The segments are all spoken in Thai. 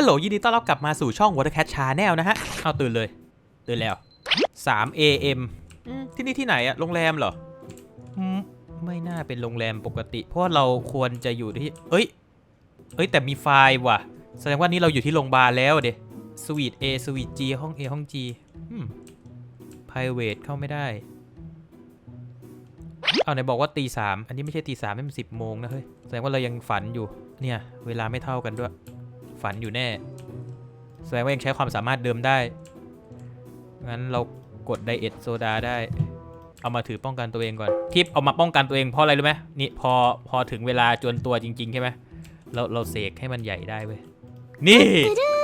ฮัลโหลยินดีต้อนรับกลับมาสู่ช่อง Watercat Channel นะฮะ เอาตื่นเลย ตื่นแล้ว 3 AM อืมที่นี่ที่ไหนอะโรงแรมเหรออืมไม่น่าเป็นโรงแรมปกติ เพราะเราควรจะอยู่ที่ เอ้ย เอ้ยแต่มีไฟล์ว่ะ แสดงว่านี่เราอยู่ที่โรงพยาบาลแล้วเดสวีท A สวีท G ห้อง A ห้อง G อืม private เข้าไม่ได้ เอาไหนบอกว่าตีสามอันนี้ไม่ใช่ตีสามไม่เป็นสิบโมงนะเฮ้ย แสดงว่าเรายังฝันอยู่ เนี่ย เวลาไม่เท่ากันด้วย ฝันอยู่แน่ แสดงว่ายังใช้ความสามารถเดิมได้ งั้นเรากดไดเอทโซดาได้ เอามาถือป้องกันตัวเองก่อน ทิปเอามาป้องกันตัวเองเพราะอะไรรู้ไหมนี่พอพอถึงเวลาจวนตัวจริง ๆ ใช่ไหมเราเราเสกให้มันใหญ่ได้เว้ย นี่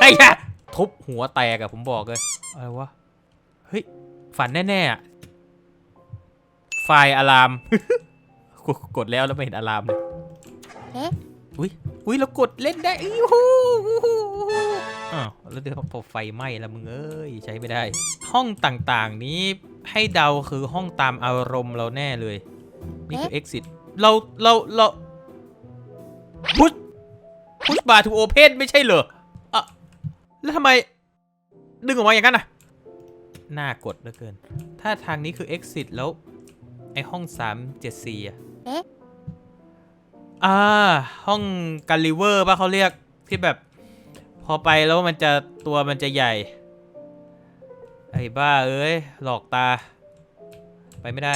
ไอ้ยะทุบหัวแตกอะผมบอกเลย อะไรวะ เฮ้ย ฝันแน่ๆอะไฟอะลาม กดแล้วแล้วไม่เห็นอะลามเลยเอ๊ะอุ้ยอุ้ยเรากดเล่นได้อีฮูฮูฮูฮูอ้าวแล้วเดี๋ยวพอไฟไหม้แล้วมึงเอ้ยใช้ไม่ได้ ห้องต่างๆนี้ให้เดาคือห้องตามอารมณ์เราแน่เลย นี่คือ exit เราเราเราพุชพุชบาร์ทูโอเพนไม่ใช่เหรออะแล้วทำไม ดึงออกมาอย่างนั้นน่ะน่ากดเหลือเกิน ถ้าทางนี้คือ exit แล้ว ไอห้อง 374อะเอ่า ห้องกันลิเวอร์ป่ะเขาเรียกที่แบบ พอไปแล้วมันจะตัวมันจะใหญ่ ไอ้บ้าเอ้ย หลอกตา ไปไม่ได้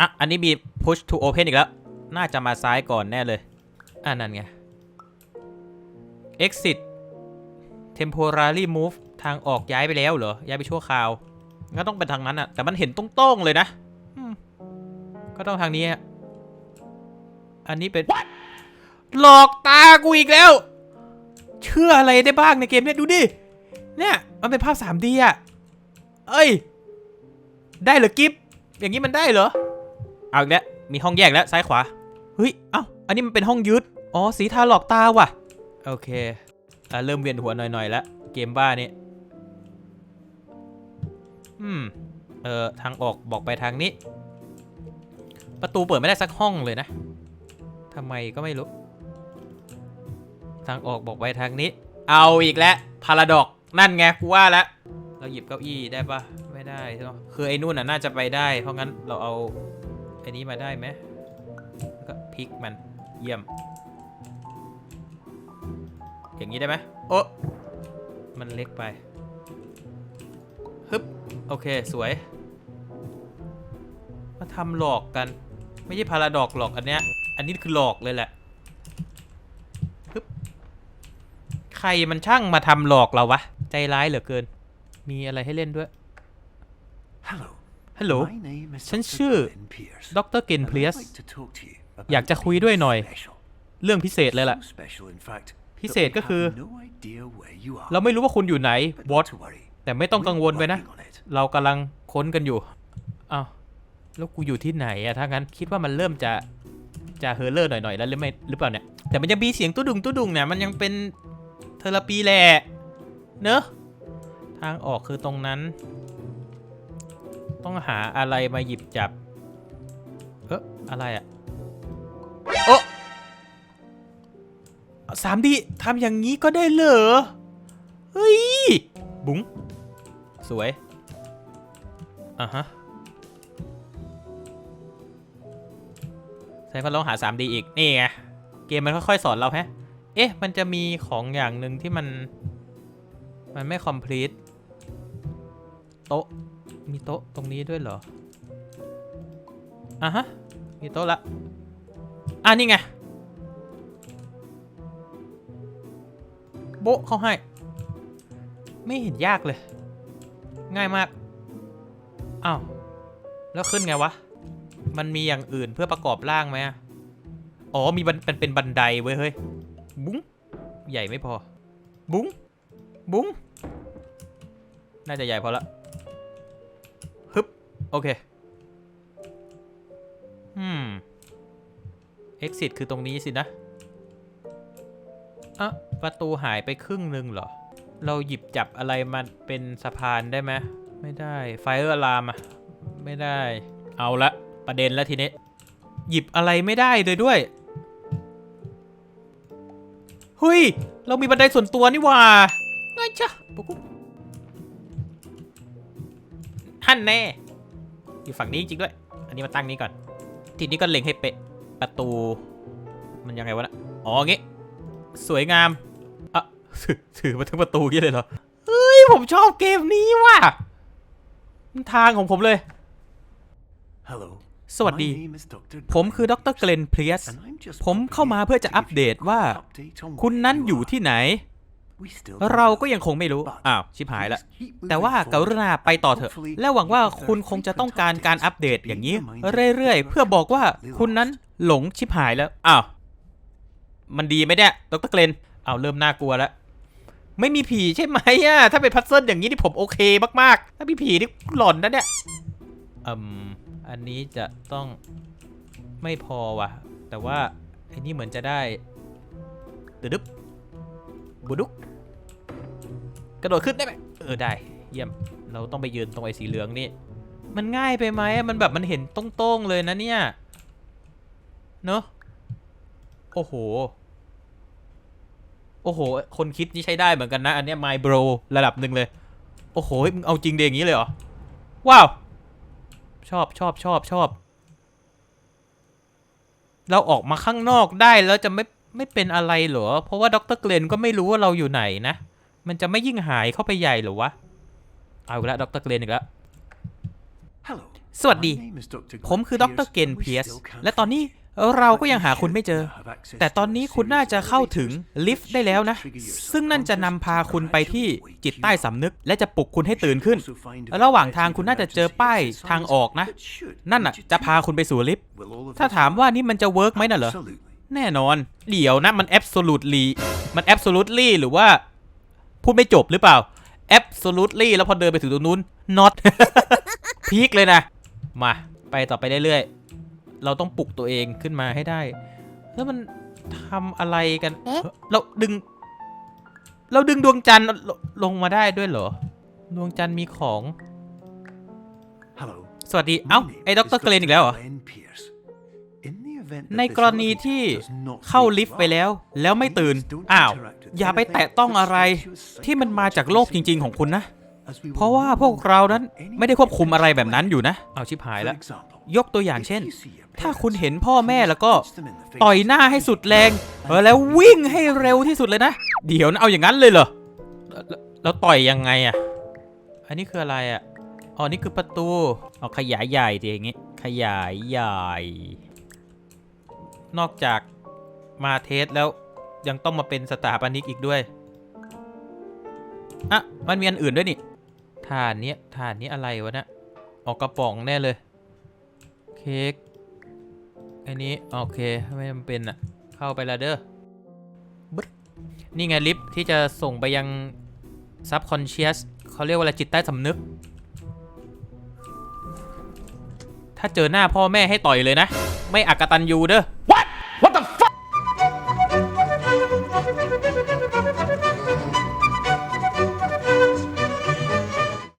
อะ อันนี้มี push to open อีกแล้ว น่าจะมาซ้ายก่อนแน่เลย อ่านั่นไง exit temporary move ทางออกย้ายไปแล้วเหรอ ย้ายไปชั่วคราว ก็ต้องเป็นทางนั้นอะแต่มันเห็นตรงๆเลยนะ ก็ต้องทางนี้อะ อันนี้เป็นหลอกตากูอีกแล้ว เชื่ออะไรได้บ้างในเกมเนี่ยดูดิ เนี่ย มันเป็นภาพ 3D อะเอ้ย ได้เหรอกิฟอย่างนี้มันได้เหรอ เอาอีกแล้ว มีห้องแยกแล้วซ้ายขวา เฮ้ย เอ้า อันนี้มันเป็นห้องยึด อ๋อ สีทาหลอกตาว่ะ โอเคอะเริ่มเวียนหัวหน่อยๆแล้ว เกมบ้านี่อืม เออทางออกบอกไปทางนี้ ประตูเปิดไม่ได้สักห้องเลยนะ ทำไมก็ไม่รู้ ทางออกบอกไปทางนี้ เอาอีกแล้วพาราดอกนั่นไงกูว่าแล้วเราหยิบเก้าอี้ได้ปะไม่ได้ใช่ไหมคือไอ้นู่นน่ะน่าจะไปได้ เพราะงั้นเราเอาไอ้นี้มาได้ไหมแล้วก็พลิกมันเยี่ยม อย่างนี้ได้ไหมโอะมันเล็กไปฮึบโอเคสวย มาทำหลอกกัน ไม่ใช่พาราดอกหลอกอันเนี้ย อันนี้คือหลอกเลยแหละฮึบใครมันช่างมาทำหลอกเราวะ ใจร้ายเหลือเกิน มีอะไรให้เล่นด้วย Hello. ฮัลโหล My name is ฉัน Dr. ชื่อ Glenn Pierce. ดรเกน and เพลีย I'd ส like to talk to you about อยากจะคุยด้วยหน่อย something special. เรื่องพิเศษเลยล่ะ So special, in fact, พิ that เศษ we ก็คือ have no idea where you are. เราไม่รู้ว่าคุณอยู่ไหน But วอ not ต to worry. แต่ไม่ต้องกังวลไปนะ We're working on it. เรากำลังค้นกันอยู่ อ้าว แล้วกูอยู่ที่ไหนอะถ้างั้น คิดว่ามันเริ่มจะ จะเฮอร์เลอร์หน่อยๆแล้วหรือไม่หรือเปล่าเนี่ยแต่มันยังมีเสียงตุ้ดุงตุ้ดุงเนี่ยมันยังเป็นเทอราปีแหละเนอะทางออกคือตรงนั้น ต้องหาอะไรมาหยิบจับ เอออะไรอะโอ้สามดีทำอย่างนี้ก็ได้เหรอเฮ้ยบุ๋งสวยอะฮะ ใช้พัดลองหา 3D อีก นี่ไง เกมมันค่อยๆ สอนเราแฮะ เอ๊ะ มันจะมีของอย่างหนึ่งที่มัน มันไม่ complete โต๊ะ มีโต๊ะตรงนี้ด้วยเหรอ อะฮะ มีโต๊ะละ อะนี่ไง โบะเข้าให้ ไม่เห็นยากเลย ง่ายมาก อ้าว แล้วขึ้นไงวะ มันมีอย่างอื่นเพื่อประกอบร่างไหมอะอ๋อ มีบันเป็นเป็นบันไดเว้ยเฮ้ย บุ้ง ใหญ่ไม่พอ บุ้ง บุ้ง น่าจะใหญ่พอละฮึบ โอเค อืม exit คือตรงนี้สินะอะประตูหายไปครึ่งหนึ่งเหรอ เราหยิบจับอะไรมาเป็นสะพานได้ไหม ไม่ได้ ไฟเออร์ลามอะไม่ได้ เอาละ ประเด็นแล้วทีนี้ หยิบอะไรไม่ได้เลยด้วยเฮ้ย เรามีบันไดส่วนตัวนี่ว่าง่าจ้ะปุ๊บปุ๊บฮั่นแน่ อยู่ฝั่งนี้จริงด้วย อันนี้มาตั้งนี้ก่อน ทีนี้ก็เล็งให้เป๊ะ ประตู มันยังไงวะนะอ๋องี้ สวยงามอะถือถือมาถึงประตูอย่างนี้เลยเหรอ เฮ้ย ผมชอบเกมนี้ว่ะมันทางของผมเลย Hello. สวัสดี My name is Dr. ผมคือดรเกลนเพลียส And I'm just ผมเข้ามาเพื่อจะอัปเดตว่า คุณนั้นอยู่ที่ไหน เราก็ยังคงไม่รู้ อ้าว ชิบหายละ แต่ว่าการุณาไปต่อเถอะ และหวังว่าคุณคงจะต้องการการอัปเดตอย่างนี้ เรื่อยๆ เพื่อบอกว่าคุณนั้นหลงชิบหายแล้ว อ้าว มันดีไหมเนี่ยดรเกลนอ้าวเริ่มน่ากลัวแล้วไม่มีผีใช่ไหมอะถ้าเป็นพัซเซิลอย่างนี้นี่ผมโอเคมากๆ ถ้ามีผีนี่หลอนนะเนี่ยอืม อันนี้จะต้องไม่พอว่ะ แต่ว่าอ้นี่เหมือนจะได้เดือดึบบุดุกกระโดดขึ้นได้ไหมเออได้เยี่ยมเราต้องไปยืนตรงไอ้สีเหลืองนี่ มันง่ายไปไหมมันแบบมันเห็นตรงๆเลยนะเนี่ย เนอะโอ้โห โอ้โห คนคิดนี่ใช้ได้เหมือนกันนะ อันเนี้ย my bro ระดับหนึ่งเลย โอ้โห มึงเอาจริงเดอย่างนี้เลยเหรอ ว้าว ชอบชอบชอบชอบ เราออกมาข้างนอกได้แล้วจะไม่ไม่เป็นอะไรเหรอ เพราะว่าดรเกลนก็ไม่รู้ว่าเราอยู่ไหนนะ มันจะไม่ยิ่งหายเข้าไปใหญ่เหรอวะ เอาอีกแล้วดรเกลนอีกแล้ว Hello. สวัสดี My name is Dr. ผมคือด Glenn รเกน Pierce, เพียส and we still can't และตอนนี้ find เราก็ยังหาคุณไม่เจอ แต่ตอนนี้คุณน่าจะเข้าถึงลิฟต์ได้แล้วนะ ซึ่งนั่นจะนำพาคุณไปที่จิตใต้สำนึก และจะปลุกคุณให้ตื่นขึ้น ระหว่างทางคุณน่าจะเจอป้ายทางออกนะ นั่นน่ะจะพาคุณไปสู่ลิฟต์ ถ้าถามว่านี่มันจะเวิร์กไหมน่ะเหรอ แน่นอน เดี๋ยวนะมัน absolutely มัน absolutely หรือว่า พูดไม่จบหรือเปล่า absolutely แล้วพอเดินไปถึงตรงนู้น not พีคเลยนะ มา ไปต่อไปเรื่อยๆ เราต้องปลุกตัวเองขึ้นมาให้ได้ แล้วมันทำอะไรกันเฮ้ยเราดึง เราดึงดวงจันทร์ลลงมาได้ด้วยเหรอ ดวงจันทร์มีของ Hello. สวัสดี เอ้า My name ไอ้ด is รเกรนอีกแล้วเหรอ Glenn Pierce. In the event that ใน this กรณีที่ elevator does not เข้า make ลิ you ฟต์ไป up, แล้ว แล้วไม่ตื่น อ้าว อย่าไปแตะต้องอะไร ที่มันมาจากโลกจริง ๆ ของคุณนะ as we will เพราะว่า no พวกเรานั้น longer any ไม่ได้ควบคุมอะไรแบบนั้นอยู่นะ เอาชิบหาย For แล้ว example, ยกตัวอย่างเช่น if you see your ถ้าคุณ parents, เห็นพ่อแม่แล้วก็ punch them in the face ต่อยหน้าให้สุดแรงเออแล้ววิ่งให้เร็วที่สุดเลยนะ เดี๋ยวนะเอาอย่างนั้นเลยเหรอแล้วแล้วแล้วต่อยยังไงอะ อันนี้คืออะไรอะอ๋อนี่คือประตูเอาขยายใหญ่ดิอย่างงี้ ขยายใหญ่ นอกจากมาเทสแล้วยังต้องมาเป็นสถาปนิกอีกด้วยอะมันมีอันอื่นด้วยนี่ฐานเนี้ยฐานนี้อะไรวะเนะออกกระป๋องแน่เลย เค้กอันนี้ โอเค ไม่จำเป็นอะเข้าไปและเด้อบึ๊ดนี่ไงลิฟที่จะส่งไปยัง subconscious เขาเรียกว่าอะไรจิตใต้สำนึก ถ้าเจอหน้าพ่อแม่ให้ต่อยเลยนะ ไม่อักตันยูเด้อ What